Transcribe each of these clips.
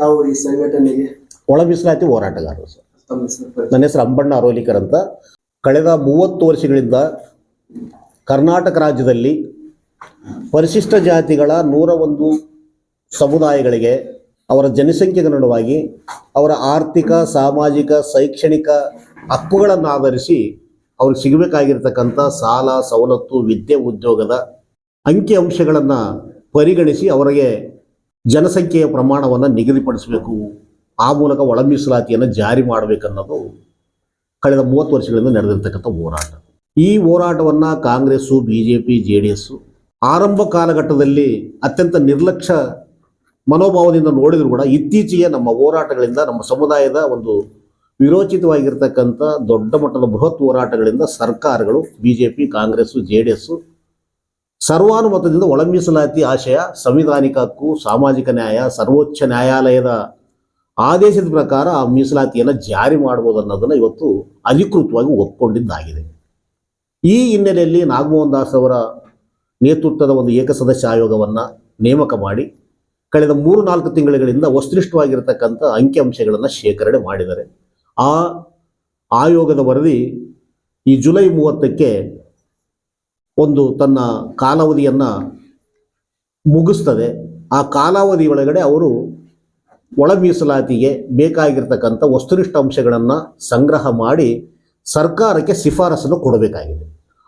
ತಾವು ಈ ಸಂಘಟನೆಗೆ ಒಳ ಮೀಸಲಾತಿ ಹೋರಾಟಗಾರರು ಸರ್ ತಮ್ಮ ಹೆಸರು ಪರಿಚಯ. ನನ್ನ ಹೆಸರು ಅಂಬಣ್ಣ ಅರೋಲಿಕರ್ ಅಂತ ಕಳೆದ ಮೂವತ್ತು ವರ್ಷಗಳಿಂದ ಕರ್ನಾಟಕ ರಾಜ್ಯದಲ್ಲಿ ಪರಿಶಿಷ್ಟ ಜಾತಿಗಳ ನೂರ ಒಂದು ಸಮುದಾಯಗಳಿಗೆ ಅವರ ಜನಸಂಖ್ಯೆಗೆ ಅನುಗುಣವಾಗಿ ಅವರ ಆರ್ಥಿಕ ಸಾಮಾಜಿಕ ಶೈಕ್ಷಣಿಕ ಹಕ್ಕುಗಳನ್ನು ಆಧರಿಸಿ ಅವ್ರಿಗೆ ಸಿಗಬೇಕಾಗಿರ್ತಕ್ಕಂಥ ಸಾಲ ಸವಲತ್ತು ವಿದ್ಯೆ ಉದ್ಯೋಗದ ಅಂಕಿ ಅಂಶಗಳನ್ನು ಪರಿಗಣಿಸಿ ಅವರಿಗೆ ಜನಸಂಖ್ಯೆಯ ಪ್ರಮಾಣವನ್ನು ನಿಗದಿಪಡಿಸಬೇಕು, ಆ ಮೂಲಕ ಒಳ ಮೀಸಲಾತಿಯನ್ನು ಜಾರಿ ಮಾಡಬೇಕನ್ನೋದು ಕಳೆದ ಮೂವತ್ತು ವರ್ಷಗಳಿಂದ ನಡೆದಿರ್ತಕ್ಕಂಥ ಹೋರಾಟ. ಈ ಹೋರಾಟವನ್ನು Congress B J P J D S ಆರಂಭ ಕಾಲಘಟ್ಟದಲ್ಲಿ ಅತ್ಯಂತ ನಿರ್ಲಕ್ಷ್ಯ ಮನೋಭಾವದಿಂದ ನೋಡಿದ್ರು ಕೂಡ ಇತ್ತೀಚೆಗೆ ನಮ್ಮ ಹೋರಾಟಗಳಿಂದ ನಮ್ಮ ಸಮುದಾಯದ ಒಂದು ವಿರೋಚಿತವಾಗಿರ್ತಕ್ಕಂಥ ದೊಡ್ಡ ಮಟ್ಟದ ಬೃಹತ್ ಹೋರಾಟಗಳಿಂದ ಸರ್ಕಾರಗಳು B J P Congress, J D S ಸರ್ವಾನುಮತದಿಂದ ಒಳ ಮೀಸಲಾತಿ ಆಶಯ ಸಂವಿಧಾನಿಕ ಹಕ್ಕು ಸಾಮಾಜಿಕ ನ್ಯಾಯ, ಸರ್ವೋಚ್ಚ ನ್ಯಾಯಾಲಯದ ಆದೇಶದ ಪ್ರಕಾರ ಆ ಮೀಸಲಾತಿಯನ್ನು ಜಾರಿ ಮಾಡ್ಬೋದು ಅನ್ನೋದನ್ನು ಇವತ್ತು ಅಧಿಕೃತವಾಗಿ ಒಪ್ಪಿಕೊಂಡಿದ್ದಾಗಿದೆ ಈ ಹಿನ್ನೆಲೆಯಲ್ಲಿ ನಾಗಮೋಹನ್ ದಾಸ್ ಅವರ ನೇತೃತ್ವದ ಒಂದು ಏಕಸದಸ್ಯ ಆಯೋಗವನ್ನು ನೇಮಕ ಮಾಡಿ, ಕಳೆದ ಮೂರು ನಾಲ್ಕು ತಿಂಗಳುಗಳಿಂದ ವಸ್ತುನಿಷ್ಠವಾಗಿರತಕ್ಕಂಥ ಅಂಕಿಅಂಶಗಳನ್ನು ಶೇಖರಣೆ ಮಾಡಿದ್ದಾರೆ. ಆ ಆಯೋಗದ ವರದಿ ಈ ಜುಲೈ ಮೂವತ್ತಕ್ಕೆ ಒಂದು ತನ್ನ ಕಾಲಾವಧಿಯನ್ನು ಮುಗಿಸ್ತದೆ. ಆ ಕಾಲಾವಧಿ ಒಳಗಡೆ ಅವರು ಒಳ ಮೀಸಲಾತಿಗೆ ಬೇಕಾಗಿರ್ತಕ್ಕಂಥ ವಸ್ತುನಿಷ್ಠ ಅಂಶಗಳನ್ನು ಸಂಗ್ರಹ ಮಾಡಿ ಸರ್ಕಾರಕ್ಕೆ ಶಿಫಾರಸನ್ನು ಕೊಡಬೇಕಾಗಿದೆ.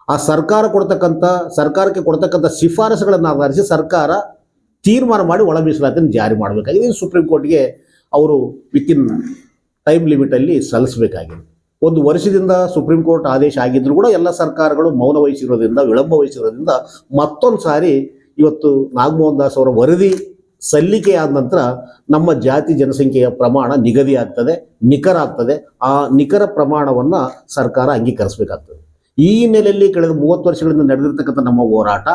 ಆ ಸರ್ಕಾರ ಕೊಡ್ತಕ್ಕಂಥ, ಸರ್ಕಾರಕ್ಕೆ ಕೊಡ್ತಕ್ಕಂಥ ಶಿಫಾರಸುಗಳನ್ನು ಆಧರಿಸಿ ಸರ್ಕಾರ ತೀರ್ಮಾನ ಮಾಡಿ ಒಳ ಮೀಸಲಾತಿಯನ್ನು ಜಾರಿ ಮಾಡಬೇಕಾಗಿದೆ. ಇದು ಸುಪ್ರೀಂ ಕೋರ್ಟ್ಗೆ ಅವರು ವಿತಿನ್ ಟೈಮ್ ಲಿಮಿಟಲ್ಲಿ ಸಲ್ಲಿಸಬೇಕಾಗಿದೆ. ಒಂದು ವರ್ಷದಿಂದ ಸುಪ್ರೀಂ ಕೋರ್ಟ್ ಆದೇಶ ಆಗಿದ್ರು ಕೂಡ ಎಲ್ಲ ಸರ್ಕಾರಗಳು ಮೌನ ವಹಿಸಿರೋದ್ರಿಂದ, ವಿಳಂಬ ವಹಿಸಿರೋದ್ರಿಂದ ಮತ್ತೊಂದು ಸಾರಿ ಇವತ್ತು ನಾಗಮೋಹನ್ ದಾಸ್ ಅವರ ವರದಿ ಸಲ್ಲಿಕೆ ಆದ ನಂತರ ನಮ್ಮ ಜಾತಿ ಜನಸಂಖ್ಯೆಯ ಪ್ರಮಾಣ ನಿಗದಿ ಆಗ್ತದೆ, ನಿಖರ ಆಗ್ತದೆ. ಆ ನಿಖರ ಪ್ರಮಾಣವನ್ನು ಸರ್ಕಾರ ಅಂಗೀಕರಿಸಬೇಕಾಗ್ತದೆ. ಈ ಹಿನ್ನೆಲೆಯಲ್ಲಿ ಕಳೆದ ಮೂವತ್ತು ವರ್ಷಗಳಿಂದ ನಡೆದಿರ್ತಕ್ಕಂಥ ನಮ್ಮ ಹೋರಾಟ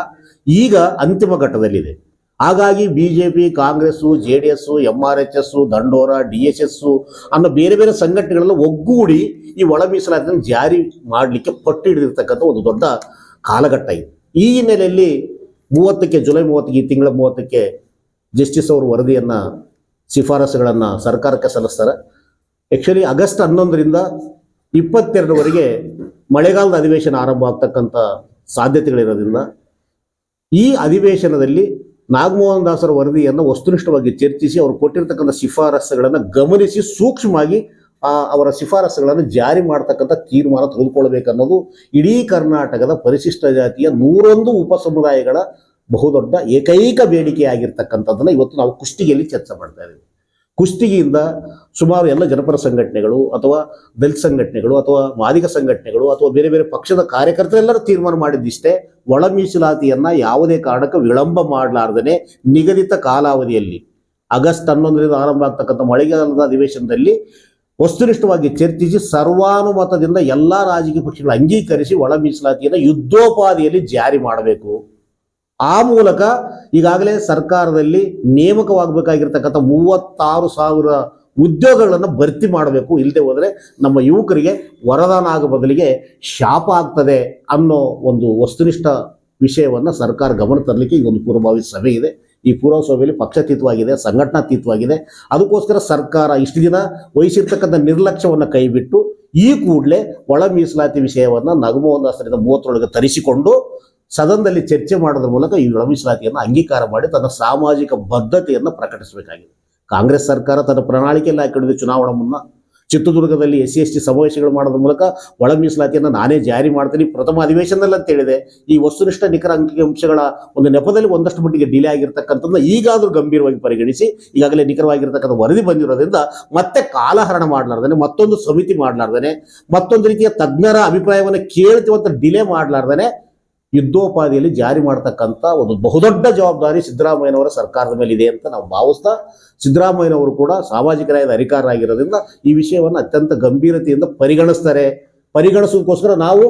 ಈಗ ಅಂತಿಮ ಘಟ್ಟದಲ್ಲಿದೆ. ಹಾಗಾಗಿ B J P Congress J D S M R H S Dandora D S S ಅನ್ನೋ ಬೇರೆ ಬೇರೆ ಸಂಘಟನೆಗಳೆಲ್ಲ ಒಗ್ಗೂಡಿ ಈ ಒಳ ಮೀಸಲಾತಿಯನ್ನು ಜಾರಿ ಮಾಡಲಿಕ್ಕೆ ಪಟ್ಟು ಹಿಡಿದಿರ್ತಕ್ಕಂಥ ಒಂದು ದೊಡ್ಡ ಕಾಲಘಟ್ಟ ಇದೆ. ಈ ಹಿನ್ನೆಲೆಯಲ್ಲಿ ಮೂವತ್ತಕ್ಕೆ, ಜುಲೈ ಮೂವತ್ತಕ್ಕೆ, ಈ ತಿಂಗಳ ಮೂವತ್ತಕ್ಕೆ ಜಸ್ಟಿಸ್ ಅವರು ವರದಿಯನ್ನು, ಶಿಫಾರಸುಗಳನ್ನು ಸರ್ಕಾರಕ್ಕೆ ಸಲ್ಲಿಸ್ತಾರೆ. ಆ್ಯಕ್ಚುಲಿ ಆಗಸ್ಟ್ ಹನ್ನೊಂದರಿಂದ ಇಪ್ಪತ್ತೆರಡರವರೆಗೆ ಮಳೆಗಾಲದ ಅಧಿವೇಶನ ಆರಂಭ ಆಗ್ತಕ್ಕಂಥ ಸಾಧ್ಯತೆಗಳಿರೋದ್ರಿಂದ ಈ ಅಧಿವೇಶನದಲ್ಲಿ ನಾಗಮೋಹನ್ ದಾಸರ ವರದಿಯನ್ನು ವಸ್ತುನಿಷ್ಠವಾಗಿ ಚರ್ಚಿಸಿ ಅವರು ಕೊಟ್ಟಿರ್ತಕ್ಕಂಥ ಶಿಫಾರಸುಗಳನ್ನು ಗಮನಿಸಿ ಸೂಕ್ಷ್ಮವಾಗಿ ಅವರ ಶಿಫಾರಸುಗಳನ್ನು ಜಾರಿ ಮಾಡ್ತಕ್ಕಂಥ ತೀರ್ಮಾನ ತೆಗೆದುಕೊಳ್ಬೇಕನ್ನೋದು ಇಡೀ ಕರ್ನಾಟಕದ ಪರಿಶಿಷ್ಟ ಜಾತಿಯ ನೂರೊಂದು ಉಪ ಸಮುದಾಯಗಳ ಬಹುದೊಡ್ಡ ಏಕೈಕ ಬೇಡಿಕೆಯಾಗಿರ್ತಕ್ಕಂಥದ್ದನ್ನು ಇವತ್ತು ನಾವು ಕುಷ್ಟಿಗೆಯಲ್ಲಿ ಚರ್ಚೆ ಮಾಡ್ತಾ ಇದ್ದೀವಿ. ಕುಷ್ಟಗಿಯಿಂದ ಸುಮಾರು ಎಲ್ಲ ಜನಪರ ಸಂಘಟನೆಗಳು ಅಥವಾ ದಲಿತ ಸಂಘಟನೆಗಳು ಅಥವಾ ಮಾದಿಗ ಸಂಘಟನೆಗಳು ಅಥವಾ ಬೇರೆ ಬೇರೆ ಪಕ್ಷದ ಕಾರ್ಯಕರ್ತರೆಲ್ಲರೂ ತೀರ್ಮಾನ ಮಾಡಿದ್ದಿಷ್ಟೇ ಒಳ ಮೀಸಲಾತಿಯನ್ನ ಯಾವುದೇ ಕಾರಣಕ್ಕೂ ವಿಳಂಬ ಮಾಡಲಾರ್ದೇ ನಿಗದಿತ ಕಾಲಾವಧಿಯಲ್ಲಿ. ಆಗಸ್ಟ್ ಹನ್ನೊಂದರಿಂದ ಆರಂಭ ಆಗ್ತಕ್ಕಂಥ ಮಳೆಗಾಲದ ಅಧಿವೇಶನದಲ್ಲಿ ವಸ್ತುನಿಷ್ಠವಾಗಿ ಚರ್ಚಿಸಿ ಸರ್ವಾನುಮತದಿಂದ ಎಲ್ಲ ರಾಜಕೀಯ ಪಕ್ಷಗಳು ಅಂಗೀಕರಿಸಿ ಒಳ ಮೀಸಲಾತಿಯನ್ನು ಯುದ್ಧೋಪಾದಿಯಲ್ಲಿ ಜಾರಿ ಮಾಡಬೇಕು. ಆ ಮೂಲಕ ಈಗಾಗಲೇ ಸರ್ಕಾರದಲ್ಲಿ ನೇಮಕವಾಗಬೇಕಾಗಿರ್ತಕ್ಕಂಥ ಮೂವತ್ತಾರು ಸಾವಿರ ಉದ್ಯೋಗಗಳನ್ನು ಭರ್ತಿ ಮಾಡಬೇಕು. ಇಲ್ಲದೆ ಹೋದರೆ ನಮ್ಮ ಯುವಕರಿಗೆ ವರದಾನ ಆಗೋ ಬದಲಿಗೆ ಶಾಪ ಆಗ್ತದೆ ಅನ್ನೋ ಒಂದು ವಸ್ತುನಿಷ್ಠ ವಿಷಯವನ್ನು ಸರ್ಕಾರ ಗಮನ ತರಲಿಕ್ಕೆ ಈ ಒಂದು ಪೂರ್ವಭಾವಿ ಸಭೆ ಇದೆ. ಈ ಪೂರ್ವ ಸಭೆಯಲ್ಲಿ ಪಕ್ಷಾತೀತವಾಗಿದೆ, ಸಂಘಟನಾತೀತವಾಗಿದೆ. ಅದಕ್ಕೋಸ್ಕರ ಸರ್ಕಾರ ಇಷ್ಟು ದಿನ ವಹಿಸಿರ್ತಕ್ಕಂಥ ನಿರ್ಲಕ್ಷ್ಯವನ್ನು ಕೈಬಿಟ್ಟು ಈ ಕೂಡಲೇ ಒಳ ಮೀಸಲಾತಿ ವಿಷಯವನ್ನು ನಗಮೋಹನ್ ದಾಸರಿಂದ ಮೂವತ್ತರೊಳಗೆ ತರಿಸಿಕೊಂಡು ಸದನದಲ್ಲಿ ಚರ್ಚೆ ಮಾಡೋದ್ರ ಮೂಲಕ ಈ ಒಳಮೀಸಲಾತಿಯನ್ನು ಅಂಗೀಕಾರ ಮಾಡಿ ತನ್ನ ಸಾಮಾಜಿಕ ಬದ್ಧತೆಯನ್ನು ಪ್ರಕಟಿಸಬೇಕಾಗಿದೆ. ಕಾಂಗ್ರೆಸ್ ಸರ್ಕಾರ ತನ್ನ ಪ್ರಣಾಳಿಕೆಯಲ್ಲಿ ಹಾಕಿಡಿದೆ ಚುನಾವಣಾ ಮುನ್ನ ಚಿತ್ರದುರ್ಗದಲ್ಲಿ ಎಸ್ ಸಿ ಎಸ್ ಟಿ ಸಮಾವೇಶಗಳು ಮಾಡೋದ್ರ ಮೂಲಕ ಒಳ ಮೀಸಲಾತಿಯನ್ನು ನಾನೇ ಜಾರಿ ಮಾಡ್ತೀನಿ. ಪ್ರಥಮ ಅಧಿವೇಶನದಲ್ಲಿ ಅಂತ ಹೇಳಿದೆ. ಈ ವಸ್ತುನಿಷ್ಠ ನಿಖರ ಅಂಕಿ ಅಂಶಗಳ ಒಂದು ನೆಪದಲ್ಲಿ ಒಂದಷ್ಟು ಮಟ್ಟಿಗೆ ಡಿಲೇ ಆಗಿರ್ತಕ್ಕಂಥದ್ದು ಈಗಾದರೂ ಗಂಭೀರವಾಗಿ ಪರಿಗಣಿಸಿ, ಈಗಾಗಲೇ ನಿಖರವಾಗಿರ್ತಕ್ಕಂಥ ವರದಿ ಬಂದಿರೋದ್ರಿಂದ ಮತ್ತೆ ಕಾಲಹರಣ ಮಾಡಲಾರ್ದೇ ಮತ್ತೊಂದು ಸಮಿತಿ ಮಾಡಲಾರ್ದೇ ಮತ್ತೊಂದು ರೀತಿಯ ತಜ್ಞರ ಅಭಿಪ್ರಾಯವನ್ನು ಕೇಳ್ತೀವಂತ ಡಿಲೇ ಮಾಡಲಾರ್ದೇ ಯುದ್ಧೋಪಾದಿಯಲ್ಲಿ ಜಾರಿ ಮಾಡ್ತಕ್ಕಂಥ ಒಂದು ಬಹುದೊಡ್ಡ ಜವಾಬ್ದಾರಿ ಸಿದ್ದರಾಮಯ್ಯನವರ ಸರ್ಕಾರದ ಮೇಲೆ ಇದೆ ಅಂತ ನಾವು ಭಾವಿಸ್ತಾ, ಸಿದ್ದರಾಮಯ್ಯನವರು ಕೂಡ ಸಾಮಾಜಿಕ ನ್ಯಾಯದ ಅಧಿಕಾರರಾಗಿರೋದ್ರಿಂದ ಈ ವಿಷಯವನ್ನು ಅತ್ಯಂತ ಗಂಭೀರತೆಯಿಂದ ಪರಿಗಣಿಸ್ತಾರೆ. ಪರಿಗಣಿಸೋದಕ್ಕೋಸ್ಕರ ನಾವು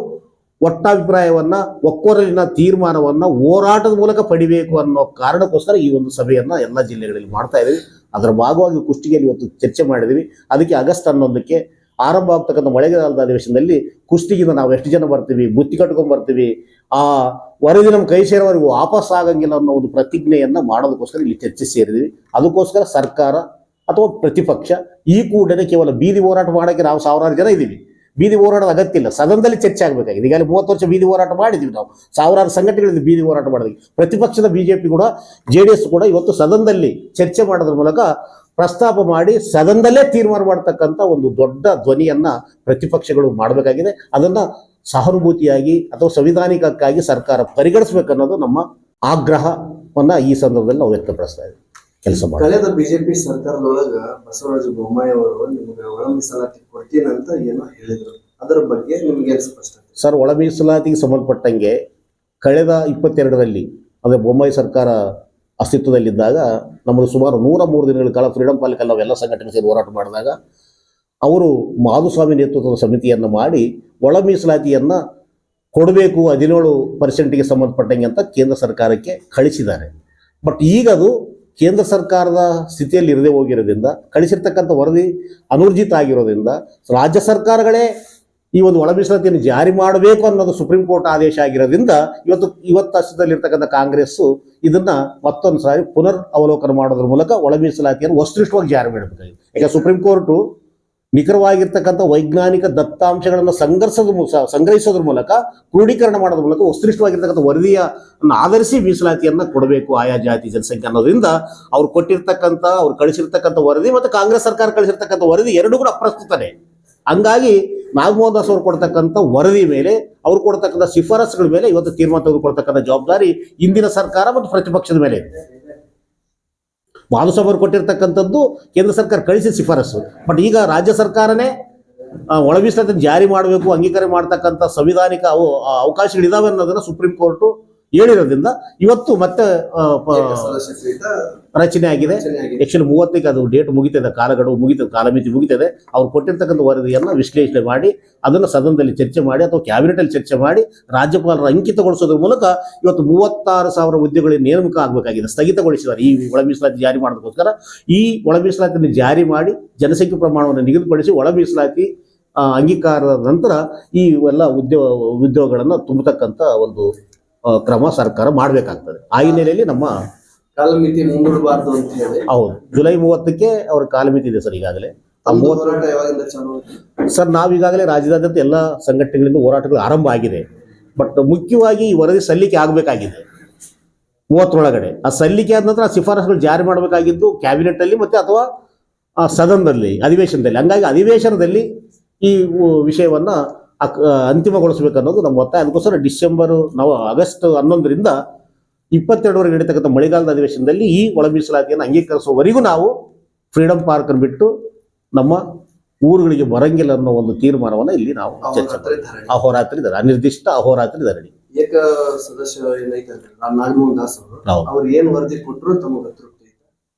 ಒಟ್ಟಾಭಿಪ್ರಾಯವನ್ನ, ಒಕ್ಕೊರಲಿನ ತೀರ್ಮಾನವನ್ನ ಹೋರಾಟದ ಮೂಲಕ ಪಡಿಬೇಕು ಅನ್ನೋ ಕಾರಣಕ್ಕೋಸ್ಕರ ಈ ಒಂದು ಸಭೆಯನ್ನ ಎಲ್ಲ ಜಿಲ್ಲೆಗಳಲ್ಲಿ ಮಾಡ್ತಾ ಇದ್ದೀವಿ. ಅದರ ಭಾಗವಾಗಿ ಕುಷ್ಟಿಗೆ ಇವತ್ತು ಚರ್ಚೆ ಮಾಡಿದೀವಿ ಅದಕ್ಕೆ ಆಗಸ್ಟ್ ಹನ್ನೊಂದಕ್ಕೆ ಆರಂಭ ಆಗ್ತಕ್ಕಂಥ ಮಳೆಗಾಲದ ಅಧಿವೇಶನದಲ್ಲಿ ಕುಸ್ತಿಗಿಂತ ನಾವು ಎಷ್ಟು ಜನ ಬರ್ತೀವಿ, ಬುತ್ತಿ ಕಟ್ಕೊಂಡ್ ಬರ್ತೀವಿ, ಆ ವರದಿ ಕೈ ಸೇರೋವರೆಗೂ ವಾಪಸ್ ಆಗಂಗಿಲ್ಲ ಅನ್ನೋ ಒಂದು ಪ್ರತಿಜ್ಞೆಯನ್ನ ಮಾಡೋದಕ್ಕೋಸ್ಕರ ಇಲ್ಲಿ ಚರ್ಚೆ ಸೇರಿದ್ವಿ. ಅದಕ್ಕೋಸ್ಕರ ಸರ್ಕಾರ ಅಥವಾ ಪ್ರತಿಪಕ್ಷ ಈ ಕೂಡಲೇ ಕೇವಲ ಬೀದಿ ಹೋರಾಟ ಮಾಡೋಕ್ಕೆ ನಾವು ಸಾವಿರಾರು ಜನ ಇದ್ದೀವಿ. ಬೀದಿ ಹೋರಾಟದ ಅಗತ್ಯ ಇಲ್ಲ ಸದನದಲ್ಲಿ ಚರ್ಚೆ ಆಗಬೇಕಾಗಿದೆ. ಈಗಾಗಲೇ ಮೂವತ್ತು ವರ್ಷ ಬೀದಿ ಹೋರಾಟ ಮಾಡಿದ್ದೀವಿ ನಾವು. ಸಾವಿರಾರು ಸಂಘಟನೆಗಳಿಂದ ಬೀದಿ ಹೋರಾಟ ಮಾಡಿದ್ವಿ. ಪ್ರತಿಪಕ್ಷದ ಬಿಜೆಪಿ ಕೂಡ, ಜೆ ಕೂಡ ಇವತ್ತು ಸದನದಲ್ಲಿ ಚರ್ಚೆ ಮಾಡೋದ್ರ ಮೂಲಕ ಪ್ರಸ್ತಾಪ ಮಾಡಿ ಸದನದಲ್ಲೇ ತೀರ್ಮಾನ ಮಾಡತಕ್ಕಂಥ ಒಂದು ದೊಡ್ಡ ಧ್ವನಿಯನ್ನ ಪ್ರತಿಪಕ್ಷಗಳು ಮಾಡಬೇಕಾಗಿದೆ. ಅದನ್ನ ಸಹಾನುಭೂತಿಯಾಗಿ ಅಥವಾ ಸಂವಿಧಾನಿಕಕ್ಕಾಗಿ ಸರ್ಕಾರ ಪರಿಗಣಿಸಬೇಕನ್ನೋದು ನಮ್ಮ ಆಗ್ರಹವನ್ನ ಈ ಸಂದರ್ಭದಲ್ಲಿ ನಾವು ವ್ಯಕ್ತಪಡಿಸ್ತಾ ಇದ್ದೀವಿ. ಕೆಲಸ ಮಾಡಿ. ಕಳೆದ ಬಿಜೆಪಿ ಸರ್ಕಾರದೊಳಗ ಬಸವರಾಜ ಬೊಮ್ಮಾಯಿ ಅವರು ನಿಮಗೆ ಒಳ ಮೀಸಲಾತಿ ಕೊಡ್ತೀನಿ ಅಂತ ಏನೋ ಹೇಳಿದ್ರು. ಅದರ ಬಗ್ಗೆ ನಿಮ್ಗೆ ಸ್ಪಷ್ಟ? ಸರ್ ಒಳ ಮೀಸಲಾತಿಗೆ ಸಂಬಂಧಪಟ್ಟಂಗೆ ಕಳೆದ ಇಪ್ಪತ್ತೆರಡರಲ್ಲಿ ಅಂದರೆ ಬೊಮ್ಮಾಯಿ ಸರ್ಕಾರ ಅಸ್ತಿತ್ವದಲ್ಲಿದ್ದಾಗ ನಮ್ಮದು ಸುಮಾರು ನೂರ ಮೂರು ದಿನಗಳ ಕಾಲ ಫ್ರೀಡಂ ಪಾಲಿಕಲ್ಲಿ ನಾವೆಲ್ಲ ಸಂಘಟನೆ ಸೇರಿ ಹೋರಾಟ ಮಾಡಿದಾಗ ಅವರು ಮಾಧುಸ್ವಾಮಿ ನೇತೃತ್ವದ ಸಮಿತಿಯನ್ನು ಮಾಡಿ ಒಳ ಮೀಸಲಾತಿಯನ್ನು ಕೊಡಬೇಕು ಹದಿನೇಳು ಪರ್ಸೆಂಟ್ಗೆ ಸಂಬಂಧಪಟ್ಟಂಗೆ ಅಂತ ಕೇಂದ್ರ ಸರ್ಕಾರಕ್ಕೆ ಕಳಿಸಿದ್ದಾರೆ. ಬಟ್ ಈಗ ಅದು ಕೇಂದ್ರ ಸರ್ಕಾರದ ಸ್ಥಿತಿಯಲ್ಲಿ ಇರದೇ ಹೋಗಿರೋದ್ರಿಂದ, ಕಳಿಸಿರ್ತಕ್ಕಂಥ ವರದಿ ಅನೂರ್ಜಿತ ಆಗಿರೋದ್ರಿಂದ ರಾಜ್ಯ ಸರ್ಕಾರಗಳೇ ಈ ಒಂದು ಒಳ ಮೀಸಲಾತಿಯನ್ನು ಜಾರಿ ಮಾಡಬೇಕು ಅನ್ನೋದು ಸುಪ್ರೀಂ ಕೋರ್ಟ್ ಆದೇಶ ಆಗಿರೋದ್ರಿಂದ ಇವತ್ತು ಇವತ್ತು ಅಸ್ತಿತ್ವದಲ್ಲಿರ್ತಕ್ಕಂಥ ಕಾಂಗ್ರೆಸ್ಸು ಇದನ್ನ ಮತ್ತೊಂದು ಸಾರಿ ಪುನರ್ ಅವಲೋಕನ ಮಾಡೋದ್ರ ಮೂಲಕ ಒಳ ಮೀಸಲಾತಿಯನ್ನು ವಸ್ತುನಿಷ್ಠವಾಗಿ ಜಾರಿ ಮಾಡಬೇಕಾಗಿದೆ. ಈಗ ಸುಪ್ರೀಂ ಕೋರ್ಟು ನಿಖರವಾಗಿರ್ತಕ್ಕಂಥ ವೈಜ್ಞಾನಿಕ ದತ್ತಾಂಶಗಳನ್ನು ಸಂಘರ್ಷದ ಸಂಗ್ರಹಿಸೋದ್ರ ಮೂಲಕ ಕ್ರೋಢೀಕರಣ ಮಾಡೋದ್ರ ಮೂಲಕ ವಸ್ತುನಿಷ್ಠವಾಗಿರ್ತಕ್ಕಂಥ ವರದಿಯ ಆಧರಿಸಿ ಮೀಸಲಾತಿಯನ್ನ ಕೊಡಬೇಕು ಆಯಾ ಜಾತಿ ಜನಸಂಖ್ಯೆ ಅನ್ನೋದ್ರಿಂದ ಅವ್ರು ಕೊಟ್ಟಿರ್ತಕ್ಕಂಥ, ಅವ್ರು ಕಳಿಸಿರ್ತಕ್ಕಂಥ ವರದಿ ಮತ್ತು ಕಾಂಗ್ರೆಸ್ ಸರ್ಕಾರ ಕಳಿಸಿರ್ತಕ್ಕಂಥ ವರದಿ ಎರಡೂ ಕೂಡ ಅಪ್ರಸ್ತುತನೇ ಹಂಗಾಗಿ ನಾಗಮೋಹನ್ ದಾಸ್ ಅವರು ಕೊಡ್ತಕ್ಕಂಥ ವರದಿ ಮೇಲೆ, ಅವ್ರು ಕೊಡ್ತಕ್ಕಂಥ ಶಿಫಾರಸುಗಳ ಮೇಲೆ ಇವತ್ತು ತೀರ್ಮಾನ ತೆಗೆದುಕೊಳ್ತಕ್ಕಂಥ ಜವಾಬ್ದಾರಿ ಇಂದಿನ ಸರ್ಕಾರ ಮತ್ತು ಪ್ರತಿಪಕ್ಷದ ಮೇಲೆ. ಇದೆ ಅವರು ಕೊಟ್ಟಿರ್ತಕ್ಕಂಥದ್ದು ಕೇಂದ್ರ ಸರ್ಕಾರ ಕಳಿಸಿದ ಶಿಫಾರಸು ಬಟ್ ಈಗ ರಾಜ್ಯ ಸರ್ಕಾರನೇ ಒಳ ಜಾರಿ ಮಾಡಬೇಕು, ಅಂಗೀಕಾರ ಮಾಡ್ತಕ್ಕಂಥ ಸಂವಿಧಾನಿಕ ಅವಕಾಶಗಳಿದಾವೆ ಅನ್ನೋದನ್ನ ಸುಪ್ರೀಂ ಕೋರ್ಟು ಹೇಳಿರೋದ್ರಿಂದ ಇವತ್ತು ಮತ್ತೆ ರಚನೆ ಆಗಿದೆ. ಯಕ್ಷನ್. ಮೂವತ್ತಕ್ಕೆ ಅದು ಡೇಟ್ ಮುಗಿತದೆ ಕಾಲಗಡುವು ಮುಗಿತದೆ ಕಾಲಮಿತಿ ಮುಗಿತದೆ. ಅವ್ರು ಕೊಟ್ಟಿರ್ತಕ್ಕಂಥ ವರದಿಯನ್ನು ವಿಶ್ಲೇಷಣೆ ಮಾಡಿ ಅದನ್ನು ಸದನದಲ್ಲಿ ಚರ್ಚೆ ಮಾಡಿ ಅಥವಾ ಕ್ಯಾಬಿನೆಟ್ ಅಲ್ಲಿ ಚರ್ಚೆ ಮಾಡಿ ರಾಜ್ಯಪಾಲರ ಅಂಕಿತಗೊಳಿಸೋದ್ರ ಮೂಲಕ ಇವತ್ತು ಮೂವತ್ತಾರು ಸಾವಿರ ಹುದ್ದೆಗಳಿಗೆ ನೇಮಕ ಆಗಬೇಕಾಗಿದೆ ಸ್ಥಗಿತಗೊಳಿಸಿದ್ದಾರೆ. ಈ ಒಳ ಮೀಸಲಾತಿ ಜಾರಿ ಮಾಡೋದಕ್ಕೋಸ್ಕರ ಈ ಒಳ ಮೀಸಲಾತಿಯನ್ನು ಜಾರಿ ಮಾಡಿ ಜನಸಂಖ್ಯೆ ಪ್ರಮಾಣವನ್ನು ನಿಗದಿಪಡಿಸಿ ಒಳ ಮೀಸಲಾತಿ ಅಂಗೀಕಾರದ ನಂತರ ಈ ಎಲ್ಲ ಉದ್ಯೋಗ ಉದ್ಯೋಗಗಳನ್ನು ತುಂಬತಕ್ಕಂಥ ಒಂದು ಕ್ರಮ ಸರ್ಕಾರ ಮಾಡಬೇಕಾಗ್ತದೆ. ಆ ಹಿನ್ನೆಲೆಯಲ್ಲಿ ನಮ್ಮ ಕಾಲಮಿತಿ ಮುಂದೂಡಬಾರ್ದು ಅಂತ ಹೇಳಿ. ಹೌದು. ಜುಲೈ ಮೂವತ್ತಕ್ಕೆ ಅವ್ರ ಕಾಲಮಿತಿ ಇದೆ ಸರ್ ಈಗಾಗಲೇ? ಸರ್ ನಾವೀಗಾಗಲೇ ರಾಜ್ಯದಾದ್ಯಂತ ಎಲ್ಲ ಸಂಘಟನೆಗಳಿಂದ ಹೋರಾಟಗಳು ಆರಂಭ ಆಗಿದೆ. ಬಟ್ ಮುಖ್ಯವಾಗಿ ಈ ವರದಿ ಸಲ್ಲಿಕೆ ಆಗಬೇಕಾಗಿದೆ. ಮೂವತ್ತರೊಳಗಡೆ. ಆ ಸಲ್ಲಿಕೆ ಆದ ನಂತರ ಆ ಶಿಫಾರಸುಗಳು ಜಾರಿ ಮಾಡಬೇಕಾಗಿದ್ದು ಕ್ಯಾಬಿನೆಟ್ ಅಲ್ಲಿ ಮತ್ತೆ ಅಥವಾ ಸದನದಲ್ಲಿ ಅಧಿವೇಶನದಲ್ಲಿ. ಹಂಗಾಗಿ ಅಧಿವೇಶನದಲ್ಲಿ ಈ ವಿಷಯವನ್ನ ಅಕ್- ಅಂತಿಮಗೊಳಿಸಬೇಕನ್ನೋದು ನಮ್ಮ ಒತ್ತಾಯ. ಅದಕ್ಕೋಸ್ಕರ ಡಿಸೆಂಬರ್ ನಾವು ಆಗಸ್ಟ್ ಹನ್ನೊಂದರಿಂದ ಇಪ್ಪತ್ತೆರಡುವರೆಗೆ ನಡೀತಕ್ಕಂಥ ಮಳೆಗಾಲದ ಅಧಿವೇಶನದಲ್ಲಿ ಈ ಒಳ ಮೀಸಲಾತಿಯನ್ನು ಅಂಗೀಕರಿಸುವವರೆಗೂ ನಾವು ಫ್ರೀಡಂ ಪಾರ್ಕ್ ಅನ್ನು ಬಿಟ್ಟು ನಮ್ಮ ಊರುಗಳಿಗೆ ಬರಂಗಿಲ್ಲ ಅನ್ನೋ ಒಂದು ತೀರ್ಮಾನವನ್ನು ಇಲ್ಲಿ ನಾವು ಚರ್ಚೆ ಅಹೋರಾತ್ರಿ ಅನಿರ್ದಿಷ್ಟ ಅಹೋರಾತ್ರಿ ಧರಣಿ. ಏಕ ಸದಸ್ಯ ಏನೈತಲ್ರಿ ಆ ನಾಗಮೋಹನ್ ದಾಸ್ ಅವರು. ಏನು ಏನ್ ವರದಿ ಕೊಟ್ಟರು ತಮಗೆ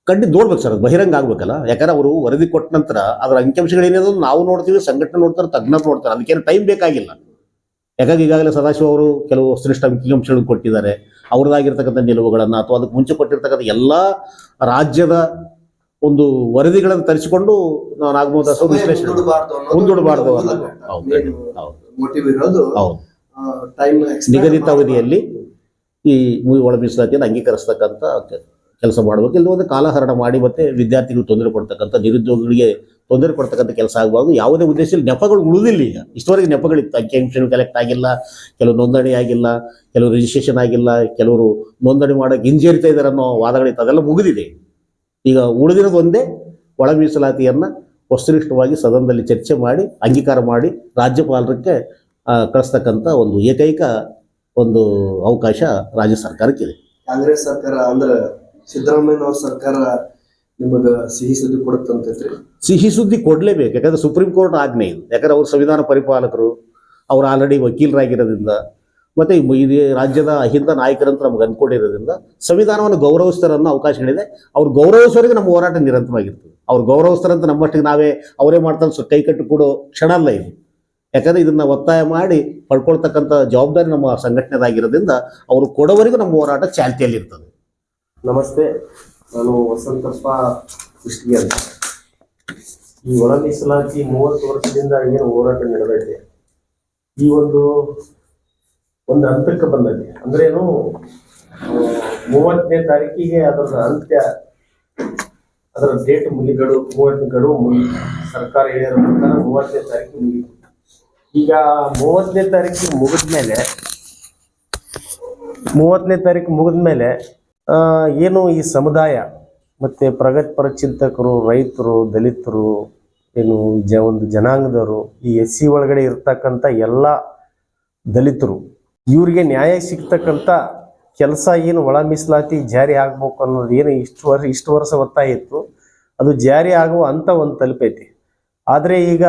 ಖಂಡಿತ ನೋಡ್ಬೇಕು ಸರ್ ಅದು ಬಹಿರಂಗ ಆಗ್ಬೇಕಲ್ಲ. ಯಾಕಂದ್ರೆ ಅವರು ವರದಿ ಕೊಟ್ಟ ನಂತರ ಅದರ ಅಂಕಿಅಂಶಗಳೇನಿದೆ ನಾವು ನೋಡ್ತೀವಿ ಸಂಘಟನೆ ನೋಡ್ತಾರೆ ತಜ್ಞರು ನೋಡ್ತಾರೆ. ಅದಕ್ಕೇನು ಟೈಮ್ ಬೇಕಾಗಿಲ್ಲ. ಯಾಕಂದ್ರೆ ಈಗಾಗಲೇ ಸದಾಶಿವ ಅವರು ಕೆಲವು ಶ್ರೇಷ್ಠ ಅಂಕಿಅಂಶಗಳನ್ನು ಕೊಟ್ಟಿದ್ದಾರೆ. ಅವ್ರದ್ದಾಗಿರ್ತಕ್ಕಂಥ ನಿಲುವುಗಳನ್ನು ಅಥವಾ ಅದಕ್ಕೆ ಮುಂಚೆ ಕೊಟ್ಟಿರ್ತಕ್ಕಂಥ ಎಲ್ಲ ರಾಜ್ಯದ ಒಂದು ವರದಿಗಳನ್ನು ತರಿಸಿಕೊಂಡು ನಾವು ನಾಗಮೋದಾಸ್ ದಾಸ್ ಅವರು ವಿಶ್ಲೇಷಣೆ ಮುಂದೂಡಬಾರ್ದು ನಿಗದಿತ ಅವಧಿಯಲ್ಲಿ ಈ ಮೂವಿ ಒಳ ಮೀಸಲಾತಿಯನ್ನು ಅಂಗೀಕರಿಸ್ತಕ್ಕಂಥ ಕೆಲಸ ಮಾಡಬೇಕು. ಇಲ್ಲದೆ ಕಾಲಹರಣ ಮಾಡಿ ಮತ್ತೆ ವಿದ್ಯಾರ್ಥಿಗಳು ತೊಂದರೆ ಕೊಡ್ತಕ್ಕಂಥ ನಿರುದ್ಯೋಗಿಗಳಿಗೆ ತೊಂದರೆ ಕೊಡ್ತಕ್ಕಂಥ ಕೆಲಸ ಆಗಬಾರ್ದು ಯಾವುದೇ ಉದ್ದೇಶದಲ್ಲಿ ನೆಪಗಳು ಉಳಿದಿಲ್ಲ ಈಗ. ಇಷ್ಟವರೆಗೆ ನೆಪಗಳಿತ್ತು. ಅಂಕಿಅಂಶಗಳು ಕಲೆಕ್ಟ್ ಆಗಿಲ್ಲ ಕೆಲವು ನೋಂದಣಿ ಆಗಿಲ್ಲ ಕೆಲವು ರಿಜಿಸ್ಟ್ರೇಷನ್ ಆಗಿಲ್ಲ ಕೆಲವರು ನೋಂದಣಿ ಮಾಡೋಕೆ ಹಿಂಜರಿತಾ ಇದ್ದಾರೆ ಅನ್ನೋ ವಾದಗಳಿತ್ತು. ಅದೆಲ್ಲ ಮುಗಿದಿದೆ. ಈಗ ಉಳಿದಿರೋದು ಒಂದೇ ಒಳ ಮೀಸಲಾತಿಯನ್ನು ವಸ್ತುನಿಷ್ಠವಾಗಿ ಸದನದಲ್ಲಿ ಚರ್ಚೆ ಮಾಡಿ ಅಂಗೀಕಾರ ಮಾಡಿ ರಾಜ್ಯಪಾಲರಿಗೆ ಆ, ಕಳಿಸ್ತಕ್ಕಂಥ ಒಂದು ಏಕೈಕ ಒಂದು ಅವಕಾಶ ರಾಜ್ಯ ಸರ್ಕಾರಕ್ಕಿದೆ. ಕಾಂಗ್ರೆಸ್ ಸರ್ಕಾರ ಅಂದ್ರ ಸಿದ್ದರಾಮಯ್ಯ ಅವ್ರ ಸರ್ಕಾರ ನಿಮಗ ಸಿಹಿ ಸುದ್ದಿ ಕೊಡುತ್ತಂತೈತ್ರಿ? ಸಿಹಿ ಸುದ್ದಿ ಕೊಡಲೇಬೇಕು, ಯಾಕಂದ್ರೆ ಸುಪ್ರೀಂ ಕೋರ್ಟ್ ಆಜ್ಞೆ ಇದು. ಯಾಕಂದ್ರೆ ಅವ್ರ ಸಂವಿಧಾನ ಪರಿಪಾಲಕರು, ಅವ್ರು ಆಲ್ರೆಡಿ ವಕೀಲರಾಗಿರೋದ್ರಿಂದ, ಮತ್ತೆ ಈ ರಾಜ್ಯದ ಅಹಿಂದ ನಾಯಕರಂತ ನಮ್ಗೆ ಅಂದ್ಕೊಂಡಿರೋದ್ರಿಂದ ಸಂವಿಧಾನವನ್ನು ಗೌರವಿಸ್ತಾರೆ ಅನ್ನೋ ಅವಕಾಶಗಳಿದೆ ಅವ್ರು ಗೌರವಿಸೋರಿಗೆ ನಮ್ಮ ಹೋರಾಟ ನಿರಂತರವಾಗಿರ್ತದೆ. ಅವ್ರು ಗೌರವಿಸ್ತಾರಂತ ನಮ್ಮಷ್ಟಿಗೆ ನಾವೇ ಅವರೇ ಮಾಡ್ತಾರೆ ಕೈ ಕಟ್ಟು ಕೊಡೋ ಕ್ಷಣ ಅಲ್ಲ ಇದು. ಯಾಕಂದ್ರೆ ಇದನ್ನ ಒತ್ತಾಯ ಮಾಡಿ ಪಡ್ಕೊಳ್ತಕ್ಕಂಥ ಜವಾಬ್ದಾರಿ ನಮ್ಮ ಸಂಘಟನೆದಾಗಿರೋದ್ರಿಂದ ಅವರು ಕೊಡೋವರೆಗೂ ನಮ್ಮ ಹೋರಾಟ ಚಾಲ್ತಿಯಲ್ಲಿರ್ತದೆ. ನಮಸ್ತೆ, ನಾನು ವಸಂತಪ್ಪ ಕುಷ್ಟಗಿ ಅಂತ. ಈ ಒಳ ಮೀಸಲಾತಿ ಮೂವತ್ತು ವರ್ಷದಿಂದ ಏನು ಹೋರಾಟ ನಡೆದೈತೆ. ಈ ಒಂದು ಒಂದು ಹಂತಕ್ಕೆ ಬಂದೈತೆ. ಅಂದ್ರೆ ಏನು ಮೂವತ್ತನೇ ತಾರೀಕಿಗೆ ಅದರ ಅಂತ್ಯ, ಅದರ ಡೇಟ್ ಮುಗಿಗಳು ಗಡುವು ಮುಗಿ, ಸರ್ಕಾರ ಹೇಳಿರೋ ಪ್ರಕಾರ ಮೂವತ್ತನೇ ತಾರೀಕು ಮುಗಿತು. ಈಗ ಮೂವತ್ತನೇ ತಾರೀಕು ಮುಗಿದ್ಮೇಲೆ, ಮೂವತ್ತನೇ ತಾರೀಕು ಮುಗಿದ್ಮೇಲೆ ಏನು ಈ ಸಮುದಾಯ ಮತ್ತೆ ಪ್ರಗತಿಪರ ಚಿಂತಕರು ರೈತರು, ದಲಿತರು, ಏನು ಜ, ಒಂದು ಜನಾಂಗದವರು, ಈ ಎಸ್ ಸಿ ಒಳಗಡೆ ಇರ್ತಕ್ಕಂಥ ಎಲ್ಲ ದಲಿತರು, ಇವರಿಗೆ ನ್ಯಾಯ ಸಿಗ್ತಕ್ಕಂಥ ಕೆಲಸ ಏನು ಒಳ ಮೀಸಲಾತಿ ಜಾರಿ ಆಗ್ಬೇಕು ಅನ್ನೋದು ಏನು ಇಷ್ಟು ವರ್ಷ ಇಷ್ಟು ವರ್ಷ ಒತ್ತಾಯ ಇತ್ತು. ಅದು ಜಾರಿ ಆಗುವ ಅಂತ ಒಂದು ತಲುಪೈತಿ. ಆದರೆ ಈಗ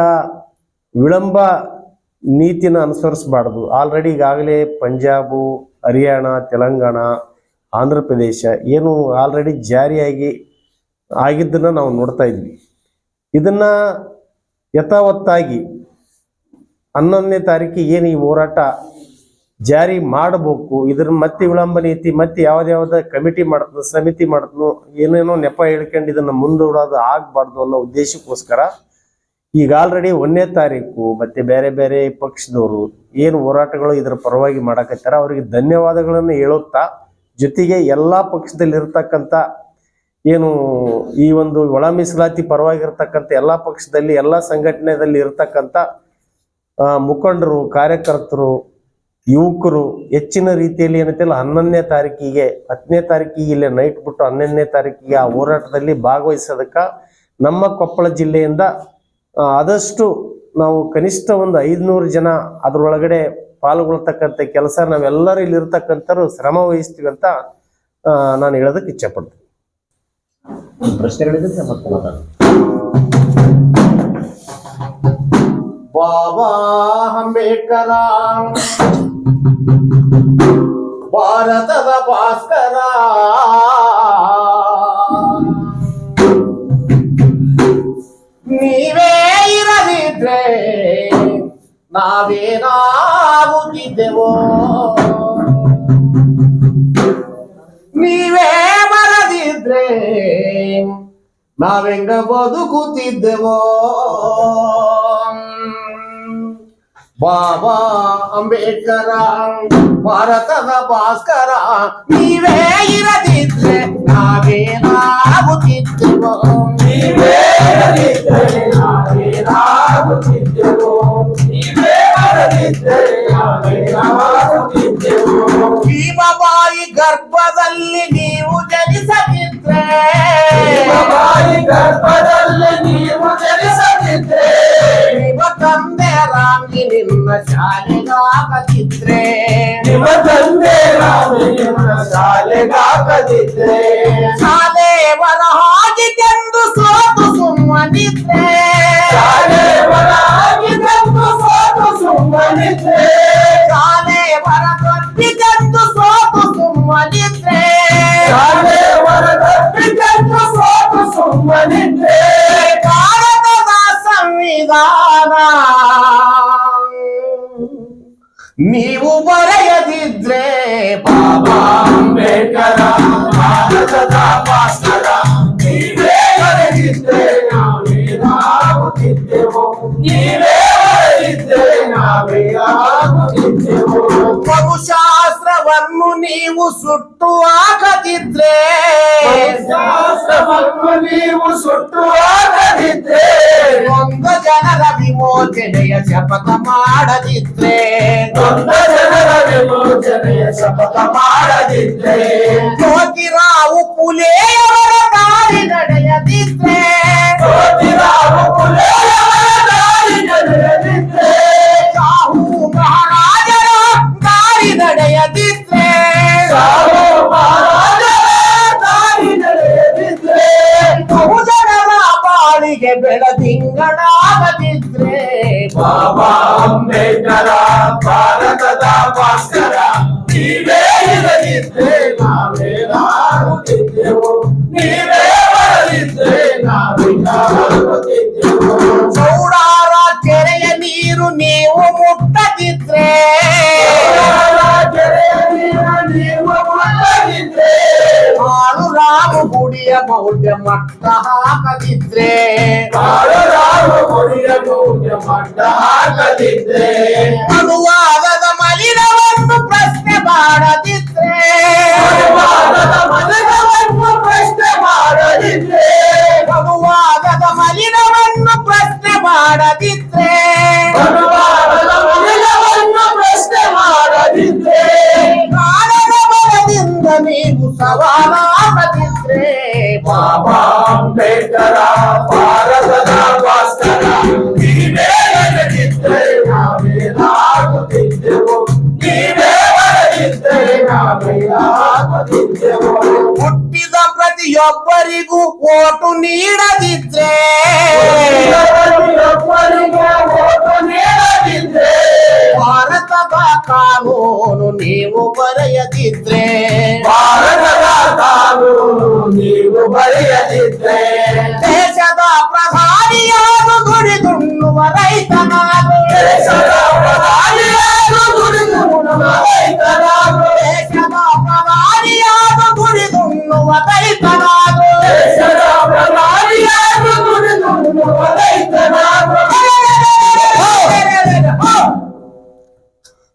ವಿಳಂಬ ನೀತಿನ ಅನುಸರಿಸಬಾರ್ದು. ಆಲ್ರೆಡಿ ಈಗಾಗಲೇ ಪಂಜಾಬು, ಹರಿಯಾಣ, ತೆಲಂಗಾಣ ಆಂಧ್ರ ಪ್ರದೇಶ ಏನು ಆಲ್ರೆಡಿ ಜಾರಿಯಾಗಿ ಆಗಿದ್ದನ್ನ ನಾವು ನೋಡ್ತಾ ಇದ್ವಿ. ಇದನ್ನ ಯಥಾವತ್ತಾಗಿ ಹನ್ನೊಂದನೇ ತಾರೀಕಿಗೆ ಏನು ಈ ಹೋರಾಟ ಜಾರಿ ಮಾಡಬೇಕು, ಇದ್ರ ಮತ್ತೆ ವಿಳಂಬ ನೀತಿ, ಮತ್ತೆ ಯಾವ್ದಾವ್ದ ಕಮಿಟಿ ಮಾಡ್ತದ, ಸಮಿತಿ ಮಾಡ್ತನೋ ಏನೇನೋ ನೆಪ ಹೇಳ್ಕೊಂಡು ಇದನ್ನ ಮುಂದೂಡೋದು ಆಗ್ಬಾರ್ದು ಅನ್ನೋ ಉದ್ದೇಶಕ್ಕೋಸ್ಕರ ಈಗ ಆಲ್ರೆಡಿ ಒಂದನೇ ತಾರೀಕು ಮತ್ತೆ ಬೇರೆ ಬೇರೆ ಪಕ್ಷದವರು ಏನು ಹೋರಾಟಗಳು ಇದರ ಪರವಾಗಿ ಮಾಡಕತ್ತಾರ ಅವರಿಗೆ ಧನ್ಯವಾದಗಳನ್ನು ಹೇಳುತ್ತಾ ಜೊತೆಗೆ ಎಲ್ಲ ಪಕ್ಷದಲ್ಲಿ ಇರ್ತಕ್ಕಂಥ ಏನು ಈ ಒಂದು ಒಳ ಮೀಸಲಾತಿ ಪರವಾಗಿರ್ತಕ್ಕಂಥ ಎಲ್ಲ ಪಕ್ಷದಲ್ಲಿ, ಎಲ್ಲ ಸಂಘಟನೆದಲ್ಲಿ ಇರ್ತಕ್ಕಂಥ ಮುಖಂಡರು, ಕಾರ್ಯಕರ್ತರು, ಯುವಕರು ಹೆಚ್ಚಿನ ರೀತಿಯಲ್ಲಿ ಏನಂತಿಲ್ಲ ಹನ್ನೊಂದನೇ ತಾರೀಕಿಗೆ, ಹತ್ತನೇ ತಾರೀಕಿಗೆ ಇಲ್ಲೇ ನೈಟ್ ಬಿಟ್ಟು ಹನ್ನೊಂದನೇ ತಾರೀಕಿಗೆ ಆ ಹೋರಾಟದಲ್ಲಿ ಭಾಗವಹಿಸೋದಕ್ಕೆ ನಮ್ಮ ಕೊಪ್ಪಳ ಜಿಲ್ಲೆಯಿಂದ ಆದಷ್ಟು ನಾವು ಕನಿಷ್ಠ ಒಂದು ಐದುನೂರು ಜನ ಅದ್ರೊಳಗಡೆ ಪಾಲ್ಗೊಳ್ತಕ್ಕಂಥ ಕೆಲಸ ನಾವೆಲ್ಲರೂ ಇಲ್ಲಿ ಇರ್ತಕ್ಕಂಥವ್ರು ಶ್ರಮ ವಹಿಸ್ತೀವಿ ಅಂತ ನಾನು ಹೇಳೋದಕ್ಕೆ ಇಚ್ಛೆ ಪಡ್ತೀನಿ ಪ್ರಶ್ನೆಗಳಿದ್ರೆ ಬಾಬಾ ಅಂಬೇಡ್ಕರ, ಭಾರತದ ಭಾಸ್ಕರ. ನೀವೇ ಇರದಿದ್ರೆ ನಾವೇನಾಗುತ್ತಿದ್ದೆವೋ ನೀವೇ ಬರದಿದ್ರೆ ನಾವೆಂಗ ಬದುಕುತ್ತಿದ್ದೆವೋ? ಬಾಬಾ ಅಂಬೇಡ್ಕರ, ಭಾರತದ ಭಾಸ್ಕರ, ನೀವೇ ಇರದಿದ್ರೆ ನಾವೇನಾಗುತ್ತಿದ್ದೆವೋ? ನೀವೇ ಇರದಿದ್ರೆ ನಾವೇನಾಗುತ್ತಿದ್ದೆ ಭೀಮಬಾಯಿ ಗರ್ಭದಲ್ಲಿ ನೀವು ಜನಿಸದಿದ್ರೆ ಭೀಮಬಾಯಿ ಗರ್ಭದಲ್ಲಿ ನೀವು ಜನಿಸದಿದ್ರೆ ನಿಮ್ಮ ತಂದೆ ರಾಮಿ ನಿಮ್ಮ ಶಾಲೆಗಾಗದಿದ್ರೆ ನಿಮ್ಮ ತಂದೆ ರಾಮಿ ನಿಮ್ಮ ಶಾಲೆಗಾಗದಿದ್ರೆ ಶಾಲೆ ಬರಹಾಗಿದೆಂದು ನೀವು ಬರೆಯದಿದ್ರೆ ಬಾಬಾ ಅಂಬೇಡ್ಕರ ಭಾರತದ ಭಾಸ್ಕರ ನೀವೇ ಬರೆದಿದ್ರೆ ಬಹುಶಾಸ್ತ್ರವನ್ನು ನೀವು ಸುಟ್ಟು ಹಾಕದಿದ್ರೆ ಶಾಸ್ತ್ರವನ್ನು ನೀವು ಸುಟ್ಟು ಹಾಕದಿದ್ರೆ ಒಂದು ಜನರ ವಿಮೋಚನೆಯ ಶಪಥ ಮಾಡದಿದ್ರೆ ಒಂದು ಜನರ ವಿಮೋಚನೆಯ ಶಪಥ ಮಾಡದಿದ್ರೆ ಬಾಳಿಗೆ ಬೆಳದಿಂಗಳಾಗದಿದ್ರೆ ಬಾಬಾ ಅಂಬೇಡ್ಕರ ಭಾರತದ ಭಾಸ್ಕರ ನೀವೇ ಇರದಿದ್ರೆ ನಾವೇನಾಗುತ್ತಿದ್ದೆವು ನೀವೇ ಬರದಿದ್ರೆ ನಾವೇನಾಗುತ್ತಿದ್ದೆವು ಚೌಡಾರ ಕೆರೆಯ ನೀರು ನೀವು ಮುಟ್ಟದಿದ್ರೆ ಕೆರೆಯ ನೀರು ನೀವು ಮುಟ್ಟದಿದ್ರೆ ಹಾಳು ರಾಮು ಗುಡಿಯ ಮೌಲ್ಯ ಮಟ್ಟ ಹಾಕದಿದ್ರೆ ಹಾಳು ರಾಮು ಗುಡಿಯ மதிக்க மாட்டார் மதித்தேன் ಪ್ರತಿಯೊಬ್ಬರಿಗೂ ಓಟು ನೀಡದಿದ್ರೆ ಪ್ರತಿಯೊಬ್ಬರಿಗೂ ಓಟು ನೀಡದಿದ್ರೆ ಭಾರತದ ಕಾನೂನು ನೀವು ಬರೆಯದಿದ್ರೆ ಭಾರತದ ಕಾನೂನು ನೀವು ಬರೆಯದಿದ್ರೆ ದೇಶದ ಪ್ರಧಾನಿಯಾರು ದುಡಿದುಣ್ಣುವ ರೈತನಾರು ದೇಶದ ಪ್ರಧಾನಿಯಾರು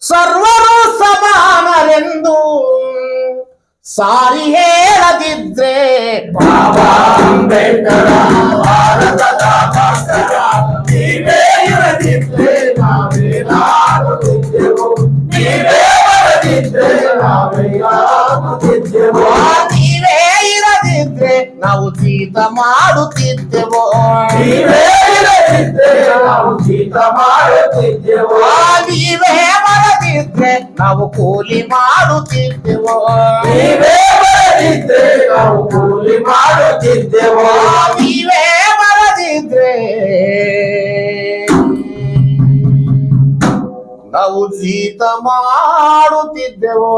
ಸರ್ವರು ಸಮಾನರೆಂದು ಸಾರಿ ಹೇಳದಿದ್ರೆ ಬಾಬಾ ಅಂಬೇಡ್ಕರ ಜೀತ ಮಾಡುತ್ತಿದ್ದೆವು ನೀವೇ ಇರದಿದ್ರೆ ನಾವು ಜೀತ ಮಾಡುತ್ತಿದ್ದೆವು ಆ ನೀವೇ ಬರದಿದ್ರೆ ನಾವು ಕೂಲಿ ಮಾಡುತ್ತಿದ್ದೆವು ನೀವೇ ಬರದಿದ್ರೆ ನಾವು ಕೂಲಿ ಮಾಡುತ್ತಿದ್ದೆವು ಆ ನೀವೇ ಬರದಿದ್ರೆ ನಾವು ಜೀತ ಮಾಡುತ್ತಿದ್ದೆವು